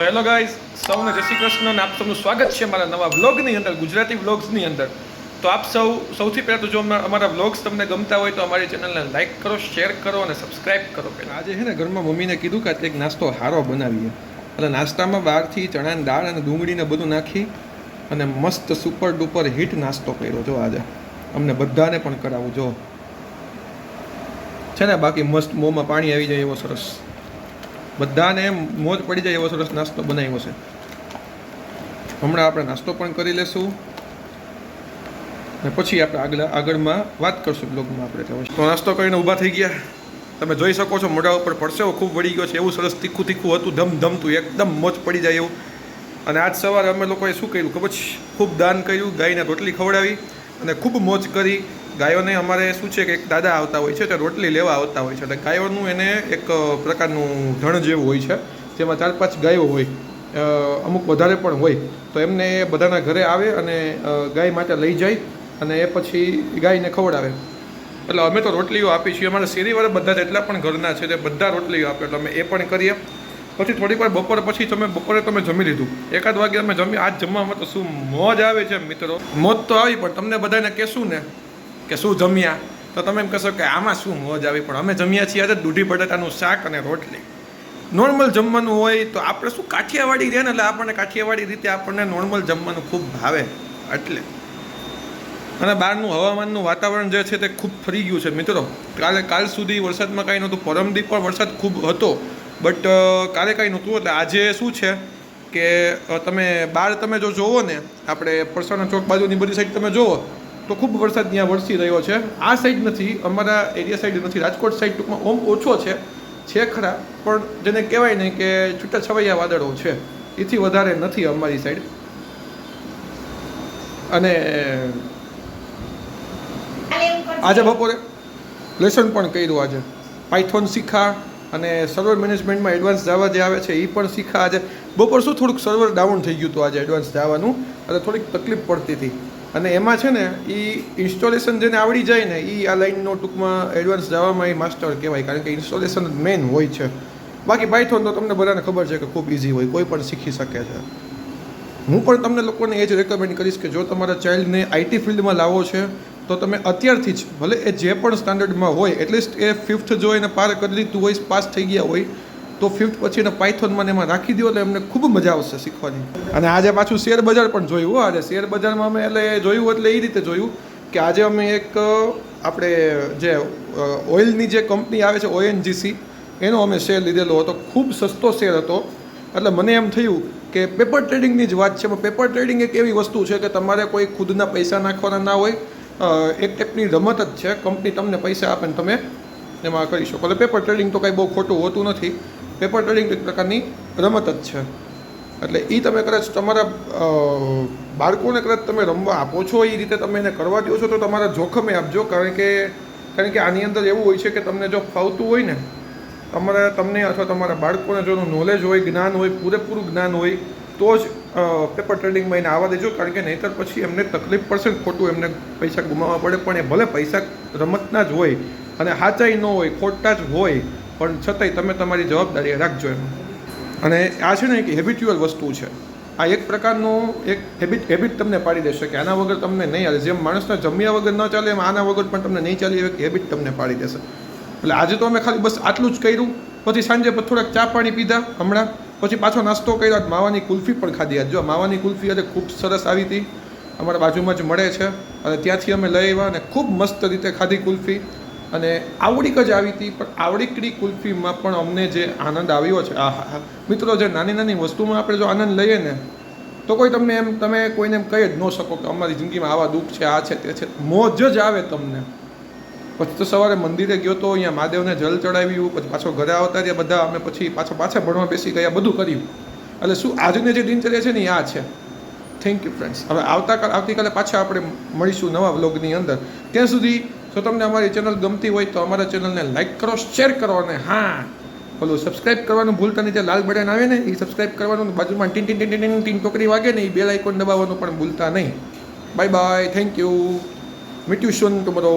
Hello guys, સૌને જય શ્રી કૃષ્ણ અને આપ સૌનું સ્વાગત છે મારા નવા વ્લોગની અંદર, ગુજરાતી વ્લોગ્સની અંદર. તો આપ સૌ, સૌથી પહેલાં તો જો અમારા વ્લોગ્સ તમને ગમતા હોય તો અમારી ચેનલને લાઈક કરો, શેર કરો અને સબસ્ક્રાઇબ કરો પહેલાં. આજે છે ને ઘરમાં મમ્મીને કીધું કે એક નાસ્તો હારો બનાવીએ. એટલે નાસ્તામાં બહારથી ચણાની દાળ અને ડુંગળીને બધું નાખી અને મસ્ત સુપર ડુપર હિટ નાસ્તો કર્યો. જો આજે અમને બધાને પણ કરાવું. જો. છે ને બાકી મસ્ત મોંમાં પાણી આવી જાય એવો સરસ બધાને મોજ પડી જાય એવો સરસ નાસ્તો બનાવ્યો છે. હમણાં આપણે નાસ્તો પણ કરી લેશું. અને પછી આપણે આગળ આગળમાં વાત કરશું બ્લોગમાં આપણે તો. નાસ્તો કરીને ઊભા થઈ ગયા. તમે જોઈ શકો છો મોઢા ઉપર પરસેવો ખૂબ વળી ગયો છે. એવું સરસ તીખું તીખું હતું ધમ ધમતું એકદમ મોજ પડી જાય એવું. અને આજ સવારે અમે લોકોએ શું કર્યું ખબર ખૂબ દાન કર્યું, ગાયને રોટલી ખવડાવી અને ખૂબ મોજ કરી. ગાયોને અમારે શું છે કે એક દાદા આવતા હોય છે તે રોટલી લેવા આવતા હોય છે. એટલે ગાયોનું એને એક પ્રકારનું ધણ જેવું હોય છે. જેમાં ચાર પાંચ ગાયો હોય અમુક વધારે પણ હોય, તો એમને એ બધાના ઘરે આવે અને ગાય માટે લઈ જાય અને એ પછી ગાયને ખવડાવે. એટલે અમે તો રોટલીઓ આપી છીએ. અમારા શેરીવાળા બધા જેટલા પણ ઘરના છે તે બધા રોટલીઓ આપે. એટલે અમે એ પણ કરીએ. પછી થોડીક વાર બપોર પછી તમે, બપોરે તમે જમી લીધું. એકાદ વાગે અમે જમી, આજ જમવામાં તો શું મોજ આવે છે મિત્રો. મોજ તો આવી પણ તમને બધાને કહેશું ને કે શું જમ્યા? તો તમે એમ કહેશો કે આમાં શું મોજ આવી? પણ અમે જમ્યા છીએ આજે દૂધી, બટાટાનું શાક અને રોટલી. નોર્મલ જમવાનું હોય તો આપણે શું કાઠિયાવાડી રહે ને એટલે આપણને કાઠિયાવાડી રીતે આપણને નોર્મલ જમવાનું ખૂબ ભાવે. એટલે. અને બહારનું હવામાનનું વાતાવરણ જે છે તે ખૂબ ફરી ગયું છે. મિત્રો, કાલે કાલ સુધી વરસાદમાં કાંઈ નહોતું. પરમદી પણ વરસાદ ખૂબ હતો. બટ કાલે કાંઈ નહોતું. એટલે આજે શું છે કે તમે બહાર તમે જો જોવો ને, આપણે પરસાણા ચોક બાજુની બધી સાઈડ તમે જોવો તો ખૂબ વરસાદ ત્યાં વરસી રહ્યો છે. આ સાઈડ નથી અમારા એરિયા સાઈડ નથી. રાજકોટ સાઈડ ટૂંકમાં ઓમ ઓછો છે છે ખરા પણ જેને કહેવાય ને કે છૂટા છવાયા વાદળો છે. એથી વધારે નથી અમારી સાઈડ અને આજે બપોરે લેસન પણ કર્યું આજે. પાયથોન શીખા અને સર્વર મેનેજમેન્ટમાં એડવાન્સ જવા જે આવે છે એ પણ શીખા આજે. બપોર શું થોડુંક સર્વર ડાઉન થઈ ગયું હતું આજે એડવાન્સ જવાનું અને થોડીક તકલીફ પડતી હતી. અને એમાં છે ને એ ઇન્સ્ટોલેશન જેને આવડી જાય ને એ આ લાઇનનો ટૂંકમાં એડવાન્સ જવામાં એ માસ્ટર કહેવાય, કારણ કે ઇન્સ્ટોલેશન મેઇન હોય છે. બાકી પાયથોન તો તમને બધાને ખબર છે કે ખૂબ ઇઝી હોય, કોઈ પણ શીખી શકે છે. હું પણ તમને લોકોને એ જ રેકમેન્ડ કરીશ કે જો તમારા ચાઇલ્ડને આઈટી ફિલ્ડમાં લાવો છે, તો તમે અત્યારથી જ, ભલે એ જે પણ સ્ટાન્ડર્ડમાં હોય એટલીસ્ટ એ ફિફ્થ જો એને પાર કરી લીધું હોય, પાસ થઈ ગયા હોય તો ફિફ્થ પછી એને પાયથોનમાં ને એમાં રાખી દો એટલે એમને ખૂબ મજા આવશે શીખવાની. અને આજે પાછું શેર બજાર પણ જોયું હો, આજે શેર બજારમાં અમે એટલે જોયું એટલે એ રીતે જોયું કે આજે અમે એક આપણે જે ઓઇલની જે કંપની આવે છે ઓએનજીસી એનો અમે શેર લીધેલો હતો. ખૂબ સસ્તો શેર હતો. એટલે મને એમ થયું કે પેપર ટ્રેડિંગની જ વાત છે, પણ પેપર ટ્રેડિંગ એક એવી વસ્તુ છે કે તમારે કોઈ ખુદના પૈસા નાખવાના ના હોય એક ટાઈપની રમત જ છે. કંપની તમને પૈસા આપે ને તમે એમાં કરી શકો. એટલે પેપર ટ્રેડિંગ તો કાંઈ બહુ ખોટું હોતું નથી. પેપર ટ્રેડિંગ એક પ્રકારની રમત જ છે. એટલે એ તમે કદાચ તમારા બાળકોને કદાચ તમે રમવા આપો છો એ રીતે તમે એને કરવા દો છો, તો તમારા જોખમે આપજો. કારણ કે કારણ કે આની અંદર એવું હોય છે કે તમને જો ફાવતું હોય ને, તમારા, તમને અથવા તમારા બાળકોને જો નોલેજ હોય, જ્ઞાન હોય, પૂરેપૂરું જ્ઞાન હોય, તો જ પેપર ટ્રેડિંગમાં એને આવવા દેજો. કારણ કે નહીંતર પછી એમને તકલીફ પડશે ખોટું, એમને પૈસા ગુમાવવા પડે. પણ એ ભલે પૈસા રમતના જ હોય અને સાચાઈ ન હોય, ખોટા જ હોય પણ છતાંય તમે તમારી જવાબદારી રાખજો એમ. અને આ છે ને એક હેબિટ્યુઅલ વસ્તુ છે. આ એક પ્રકારનું એક હેબિટ હેબિટ તમને પાડી દેશે કે આના વગર તમને નહીં હાલે જેમ માણસને જમ્યા વગર ન ચાલે, એમ આના વગર પણ તમને નહીં ચાલે, એવી હેબિટ તમને પાડી દેશે. એટલે આજે તો અમે ખાલી બસ આટલું જ કર્યું. પછી સાંજે થોડાક ચા પાણી પીધા હમણાં. પછી પાછો નાસ્તો કર્યો. માવાની કુલ્ફી પણ ખાધી. આજ જો માવાની કુલ્ફી આજે ખૂબ સરસ આવી હતી. અમારા બાજુમાં જ મળે છે. અને ત્યાંથી અમે લઈ આવ્યા અને ખૂબ મસ્ત રીતે ખાધી કુલ્ફી. અને આવડીક જ આવી હતી, પણ આવડીકડી કુલ્ફીમાં પણ અમને જે આનંદ આવ્યો છે, આ મિત્રો, જે નાની નાની વસ્તુમાં આપણે જો આનંદ લઈએ ને, તો કોઈ તમને એમ, તમે કોઈને એમ કહી જ ન શકો કે અમારી જિંદગીમાં આવા દુઃખ છે, આ છે, તે છે. મોજ જ આવે તમને. પછી તો સવારે મંદિરે ગયો તો અહીંયા મહાદેવને જલ ચડાવ્યું, પછી પાછો ઘરે આવતા રહ્યા બધા, અમે પછી પાછો, પાછા ભણવા બેસી ગયા, બધું કર્યું. એટલે શું આજની જે દિનચર્યા છે ને આ છે. થેન્ક યુ ફ્રેન્ડ્સ હવે આવતા આવતીકાલે પાછા આપણે મળીશું નવા વ્લોગની અંદર. ત્યાં સુધી જો તમને અમારી ચેનલ ગમતી હોય તો અમારા ચેનલને લાઈક કરો શેર કરો અને હા પેલું સબસ્ક્રાઇબ કરવાનું ભૂલતા નહીં. જે લાલ બટન આવે ને એ સબસ્ક્રાઇબ કરવાનું બાજુમાં ટીન ટીન ટીન ટીન ટીન ટોકરી વાગે ને એ બેલ આઇકોન દબાવવાનું પણ ભૂલતા નહીં. Bye bye thank you meet you soon tomorrow